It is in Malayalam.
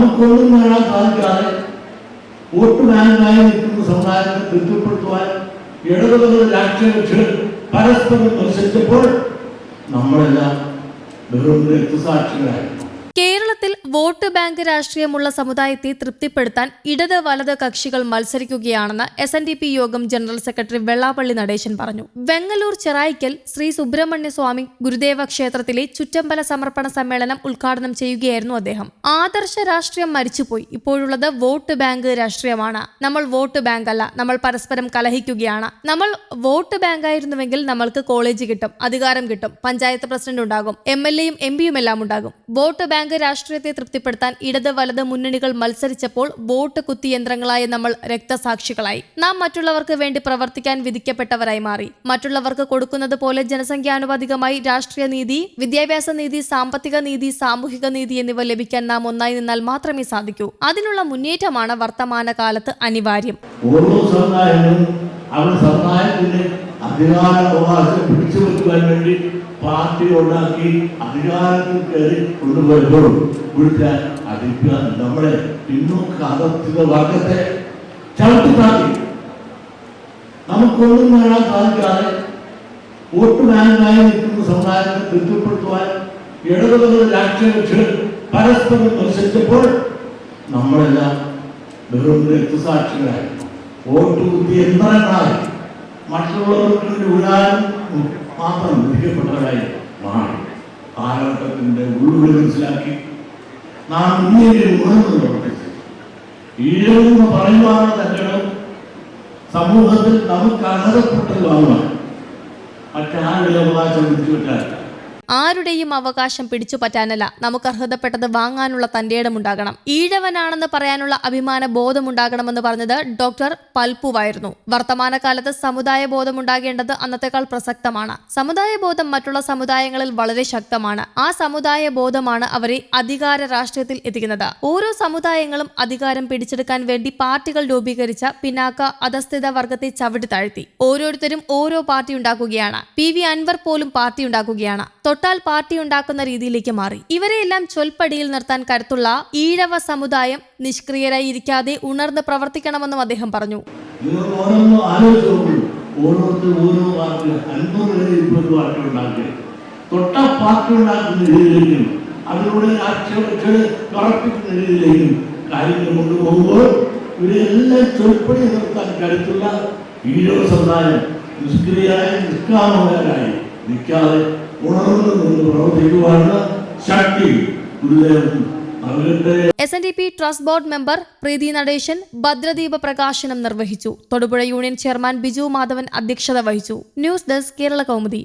നമുക്കൊന്നും നേടാൻ സാധിക്കാതെ വോട്ട് ബാങ്കായി നിൽക്കുന്ന സമുദായത്തെ തൃപ്തിപ്പെടുത്തുവാൻ ഇടതുപക്ഷ രാഷ്ട്രീയ കക്ഷികൾ പരസ്പരം മത്സരിച്ചപ്പോൾ നമ്മളെല്ലാം വെറും രക്തസാക്ഷികളായിരുന്നു. വോട്ട് ബാങ്ക് രാഷ്ട്രീയമുള്ള സമുദായത്തെ തൃപ്തിപ്പെടുത്താൻ ഇടത് വലത് കക്ഷികൾ മത്സരിക്കുകയാണെന്ന് എസ് എൻ ഡി പി യോഗം ജനറൽ സെക്രട്ടറി വെള്ളാപ്പള്ളി നടേശൻ പറഞ്ഞു. വെങ്ങലൂർ ചെറായിക്കൽ ശ്രീ സുബ്രഹ്മണ്യ സ്വാമി ഗുരുദേവ ക്ഷേത്രത്തിലെ ചുറ്റമ്പല സമർപ്പണ സമ്മേളനം ഉദ്ഘാടനം ചെയ്യുകയായിരുന്നു അദ്ദേഹം. ആദർശ രാഷ്ട്രീയം മരിച്ചുപോയി. ഇപ്പോഴുള്ളത് വോട്ട് ബാങ്ക് രാഷ്ട്രീയമാണ്. നമ്മൾ വോട്ട് ബാങ്ക് അല്ല നമ്മൾ പരസ്പരം കലഹിക്കുകയാണ്. നമ്മൾ വോട്ട് ബാങ്ക് ആയിരുന്നുവെങ്കിൽ നമ്മൾക്ക് കോളേജ് കിട്ടും അധികാരം കിട്ടും പഞ്ചായത്ത് പ്രസിഡന്റ് ഉണ്ടാകും എം എൽ എയും എം പിയും എല്ലാം ഉണ്ടാകും. വോട്ട് ബാങ്ക് രാഷ്ട്രീയത്തെ തൃപ്തിപ്പെടുത്താൻ ഇടത് വലത് മുന്നണികൾ മത്സരിച്ചപ്പോൾ വോട്ട് കുത്തിയന്ത്രങ്ങളായ നമ്മൾ രക്തസാക്ഷികളായി. നാം മറ്റുള്ളവർക്ക് വേണ്ടി പ്രവർത്തിക്കാൻ വിധിക്കപ്പെട്ടവരായി മാറി. മറ്റുള്ളവർക്ക് കൊടുക്കുന്നത് പോലെ ജനസംഖ്യാനുപാതികമായി രാഷ്ട്രീയ നീതി വിദ്യാഭ്യാസ നീതി സാമ്പത്തിക നീതി സാമൂഹിക നീതി എന്നിവ ലഭിക്കാൻ നാം ഒന്നായി നിന്നാൽ മാത്രമേ സാധിക്കൂ. അതിനുള്ള മുന്നേറ്റമാണ് വർത്തമാന കാലത്ത് അനിവാര്യം. ഓരോ സമുദായങ്ങളും സമുദായത്തിന്റെ അധികാര അവകാശം പിടിച്ചു വെക്കുവാൻ വേണ്ടി പാർട്ടി ഉണ്ടാക്കി അധികാരത്തിൽ കയറി കൊണ്ടുപോയപ്പോൾ ഇവിടുത്തെ അധികാരം നമ്മളെ പിന്നോക്ക അധസ്ഥിത വർഗത്തെ ചവിട്ടി താത്തി നമുക്കൊന്നും നേടാൻ സാധിക്കാതെ വോട്ട് ബാങ്കായി നിൽക്കുന്ന സമുദായത്തെ തൃപ്തിപ്പെടുത്തുവാൻ ഇടതുപക്ഷ രാഷ്ട്രീയ കക്ഷികൾ പരസ്പരം മത്സരിച്ചപ്പോൾ നമ്മളെല്ലാം വെറും രക്തസാക്ഷികളായി. വോട്ട് കുത്തി യന്ത്രങ്ങളായി. മറ്റുള്ളവർക്ക് വിടാനും മാത്രം വിധിക്കപ്പെട്ടവരായി മാറി. കാലഘട്ടത്തിന്റെ ഉള്ളുകൾ മനസ്സിലാക്കി. നാം ഇങ്ങനെ ഉണർന്നു പ്രവർത്തിച്ചു. ഈഴമെന്ന് പറയുവാനുള്ള തെറ്റുകൾ സമൂഹത്തിൽ നമുക്ക് അർഹതപ്പെട്ടതാണ് മറ്റാരുടെ അവകാശം വിട്ടാൽ ആരുടെയും അവകാശം പിടിച്ചു പറ്റാനല്ല നമുക്ക് അർഹതപ്പെട്ടത് വാങ്ങാനുള്ള തന്റെ ഇടമുണ്ടാകണം ഈഴവനാണെന്ന് പറയാനുള്ള അഭിമാന ബോധമുണ്ടാകണമെന്ന് പറഞ്ഞത് ഡോക്ടർ പൽപ്പുവായിരുന്നു. വർത്തമാനകാലത്ത് സമുദായ ബോധമുണ്ടാകേണ്ടത് അന്നത്തെക്കാൾ പ്രസക്തമാണ്. സമുദായ ബോധം മറ്റുള്ള സമുദായങ്ങളിൽ വളരെ ശക്തമാണ്. ആ സമുദായ ബോധമാണ് അവരെ അധികാര രാഷ്ട്രീയത്തിൽ എത്തിക്കുന്നത്. ഓരോ സമുദായങ്ങളും അധികാരം പിടിച്ചെടുക്കാൻ വേണ്ടി പാർട്ടികൾ രൂപീകരിച്ച പിന്നാക്ക അധസ്ഥിത വർഗത്തെ ചവിട്ടി താഴ്ത്തി. ഓരോരുത്തരും ഓരോ പാർട്ടി ഉണ്ടാക്കുകയാണ്. പി വി അൻവർ പോലും പാർട്ടി ഉണ്ടാക്കുകയാണ്. തൊട്ടാൽ പാർട്ടി ഉണ്ടാക്കുന്ന രീതിയിലേക്ക് മാറി. ഇവരെയെല്ലാം ചൊൽപ്പടിയിൽ നിർത്താൻ കരുത്തുള്ള ഈഴവ സമുദായം നിഷ്ക്രിയരായി ഇരിക്കാതെ ഉണർന്ന് പ്രവർത്തിക്കണമെന്നും അദ്ദേഹം പറഞ്ഞു. ഓരോരുത്തർ ഓരോ പാർട്ടി ഉണ്ടാക്കുന്ന രാഷ്ട്രീയ ഈരോ സമുദായം നിഷ്കാമകരായി നിൽക്കാതെ ശക്തി ഗുരുദേവൻ S N D P trust board member Preethi Natesan ഭദ്രദീപ പ്രകാശനം നിർവഹിച്ചു. തൊടുപുഴ യൂണിയൻ ചെയർമാൻ ബിജു മാധവൻ അധ്യക്ഷത വഹിച്ചു. News desk Kerala Kaumudi.